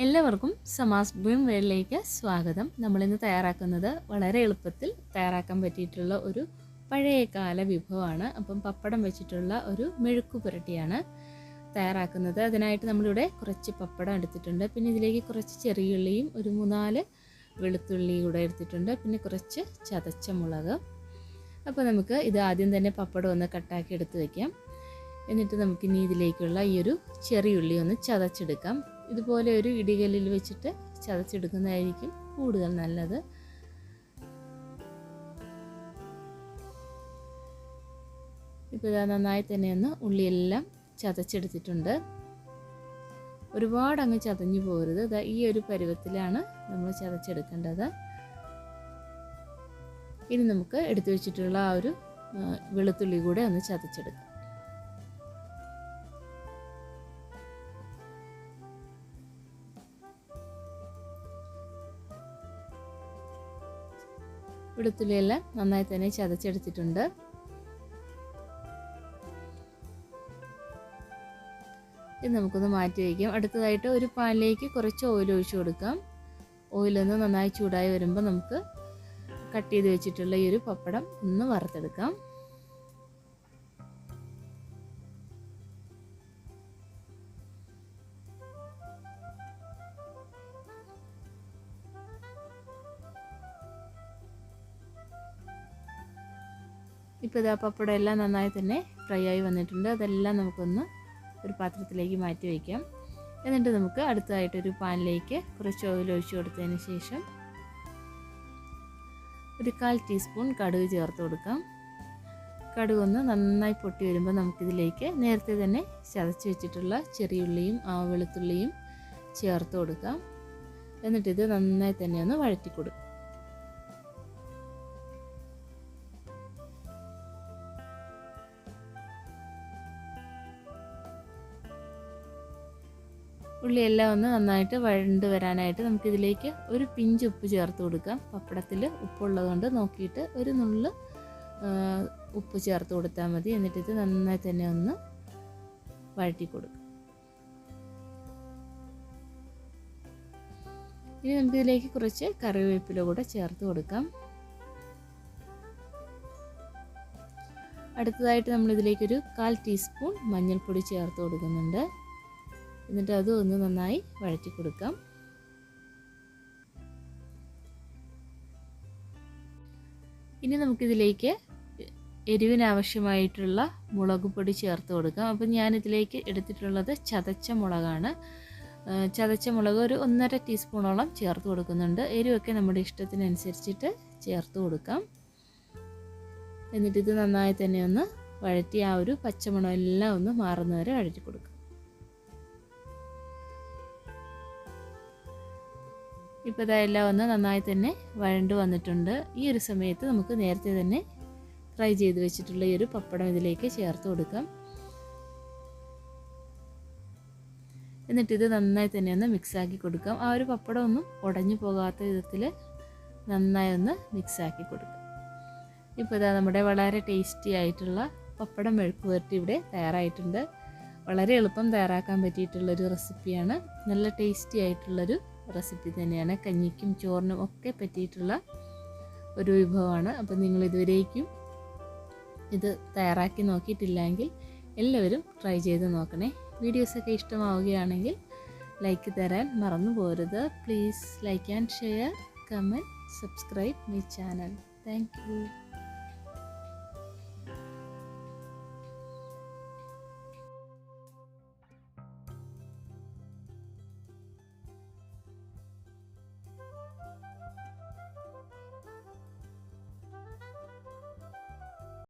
എല്ലാവർക്കും സമാസ് ബീം വേളിലേക്ക് സ്വാഗതം. നമ്മളിന്ന് തയ്യാറാക്കുന്നത് വളരെ എളുപ്പത്തിൽ തയ്യാറാക്കാൻ പറ്റിയിട്ടുള്ള ഒരു പഴയകാല വിഭവമാണ്. അപ്പം പപ്പടം വെച്ചിട്ടുള്ള ഒരു മെഴുക്കു പുരട്ടിയാണ് തയ്യാറാക്കുന്നത്. അതിനായിട്ട് നമ്മളിവിടെ കുറച്ച് പപ്പടം എടുത്തിട്ടുണ്ട്. പിന്നെ ഇതിലേക്ക് കുറച്ച് ചെറിയുള്ളിയും ഒരു മൂന്നാൽ വെളുത്തുള്ളിയും കൂടെ എടുത്തിട്ടുണ്ട്. പിന്നെ കുറച്ച് ചതച്ച മുളക്. അപ്പോൾ നമുക്ക് ഇത് ആദ്യം തന്നെ പപ്പടം ഒന്ന് കട്ടാക്കി എടുത്ത് വയ്ക്കാം എന്നിട്ട് നമുക്കിനി ഇതിലേക്കുള്ള ഈ ഒരു ചെറിയുള്ളി ഒന്ന് ചതച്ചെടുക്കാം. ഇതുപോലെ ഒരു ഇടികല്ലിൽ വെച്ചിട്ട് ചതച്ചെടുക്കുന്നതായിരിക്കും കൂടുതൽ നല്ലത്. ഇപ്പോൾ ഇതാ നന്നായി തന്നെ ഒന്ന് ഉള്ളിയെല്ലാം ചതച്ചെടുത്തിട്ടുണ്ട്. ഒരുപാട് അങ്ങ് ചതഞ്ഞു പോകരുത് ഇതാ ഈ ഒരു പരുവത്തിലാണ് നമ്മൾ ചതച്ചെടുക്കേണ്ടത്. ഇനി നമുക്ക് എടുത്തു വെച്ചിട്ടുള്ള ആ ഒരു വെളുത്തുള്ളി കൂടെ ഒന്ന് ചതച്ചെടുക്കാം. വെളുത്തുള്ളിയെല്ലാം നന്നായി തന്നെ ചതച്ചെടുത്തിട്ടുണ്ട്. ഇത് നമുക്കൊന്ന് മാറ്റി വയ്ക്കാം. അടുത്തതായിട്ട് ഒരു പാനിലേക്ക് കുറച്ച് ഓയിൽ ഒഴിച്ചു കൊടുക്കാം. ഓയിലൊന്ന് നന്നായി ചൂടായി വരുമ്പോൾ നമുക്ക് കട്ട് ചെയ്ത് വെച്ചിട്ടുള്ള ഈ ഒരു പപ്പടം ഒന്ന് വറുത്തെടുക്കാം. ഇപ്പോൾ ഇതാ പപ്പടം എല്ലാം നന്നായി തന്നെ ഫ്രൈ ആയി വന്നിട്ടുണ്ട്. അതെല്ലാം നമുക്കൊന്ന് ഒരു പാത്രത്തിലേക്ക് മാറ്റി വയ്ക്കാം. എന്നിട്ട് നമുക്ക് അടുത്തതായിട്ട് ഒരു പാനിലേക്ക് കുറച്ച് ഓയിൽ ഒഴിച്ചു കൊടുത്തതിന് ശേഷം ഒരു കാൽ ടീസ്പൂൺ കടുക് ചേർത്ത് കൊടുക്കാം. കടുക് ഒന്ന് നന്നായി പൊട്ടി വരുമ്പോൾ നമുക്കിതിലേക്ക് നേരത്തെ തന്നെ ചതച്ച് വെച്ചിട്ടുള്ള ചെറിയുള്ളിയും വെളുത്തുള്ളിയും ചേർത്ത് കൊടുക്കാം. എന്നിട്ടിത് നന്നായി തന്നെ ഒന്ന് വഴറ്റി കൊടുക്കും ഉള്ളിയെല്ലാം ഒന്ന് നന്നായിട്ട് വഴണ്ട് വരാനായിട്ട് നമുക്കിതിലേക്ക് ഒരു പിഞ്ച് ഉപ്പ് ചേർത്ത് കൊടുക്കാം. പപ്പടത്തിൽ ഉപ്പുള്ളതുകൊണ്ട് നോക്കിയിട്ട് ഒരു നുള്ള് ഉപ്പ് ചേർത്ത് കൊടുത്താൽ മതി. എന്നിട്ട് ഇത് നന്നായി തന്നെ ഒന്ന് വഴറ്റി കൊടുക്കും. ഇനി നമുക്കിതിലേക്ക് കുറച്ച് കറിവേപ്പില കൂടെ ചേർത്ത് കൊടുക്കാം. അടുത്തതായിട്ട് നമ്മളിതിലേക്കൊരു കാൽ ടീസ്പൂൺ മഞ്ഞൾപ്പൊടി ചേർത്ത് കൊടുക്കുന്നുണ്ട്. എന്നിട്ട് അതും ഒന്ന് നന്നായി വഴറ്റി കൊടുക്കാം. ഇനി നമുക്കിതിലേക്ക് എരിവിനാവശ്യമായിട്ടുള്ള മുളക് പൊടി ചേർത്ത് കൊടുക്കാം. അപ്പം ഞാനിതിലേക്ക് എടുത്തിട്ടുള്ളത് ചതച്ച മുളകാണ്. ചതച്ച മുളക് ഒരു ഒന്നര ടീസ്പൂണോളം ചേർത്ത് കൊടുക്കുന്നുണ്ട്. എരിവൊക്കെ നമ്മുടെ ഇഷ്ടത്തിനനുസരിച്ചിട്ട് ചേർത്ത് കൊടുക്കാം. എന്നിട്ടിത് നന്നായി തന്നെ ഒന്ന് വഴറ്റി ആ ഒരു പച്ചമുളകെല്ലാം ഒന്ന് മാറുന്നവരെ വഴറ്റി കൊടുക്കാം. ഇപ്പോൾ ഇതെല്ലാം ഒന്ന് നന്നായി തന്നെ വഴണ്ട് വന്നിട്ടുണ്ട്. ഈ ഒരു സമയത്ത് നമുക്ക് നേരത്തെ തന്നെ ഫ്രൈ ചെയ്ത് വെച്ചിട്ടുള്ള ഈ ഒരു പപ്പടം ഇതിലേക്ക് ചേർത്ത് കൊടുക്കാം. എന്നിട്ട് ഇത് നന്നായി തന്നെ ഒന്ന് മിക്സാക്കി കൊടുക്കാം. ആ ഒരു പപ്പടം ഒന്നും ഉടഞ്ഞു പോകാത്ത വിധത്തിൽ നന്നായി ഒന്ന് മിക്സാക്കി കൊടുക്കാം. ഇപ്പോൾ ഇതാ നമ്മുടെ വളരെ ടേസ്റ്റി ആയിട്ടുള്ള പപ്പടം മെഴുക്ക് പുരട്ടി ഇവിടെ തയ്യാറായിട്ടുണ്ട്. വളരെ എളുപ്പം തയ്യാറാക്കാൻ പറ്റിയിട്ടുള്ളൊരു റെസിപ്പിയാണ് നല്ല ടേസ്റ്റി ആയിട്ടുള്ളൊരു റെസിപ്പി തന്നെയാണ്. കഞ്ഞിക്കും ചോറിനും ഒക്കെ പറ്റിയിട്ടുള്ള ഒരു വിഭവമാണ്. അപ്പം നിങ്ങൾ ഇതുവരേക്കും ഇത് തയ്യാറാക്കി നോക്കിയിട്ടില്ലെങ്കിൽ എല്ലാവരും ട്രൈ ചെയ്ത് നോക്കണേ. വീഡിയോസൊക്കെ ഇഷ്ടമാവുകയാണെങ്കിൽ ലൈക്ക് തരാൻ മറന്നു പോരുത്. Please like and share comment subscribe my channel. Thank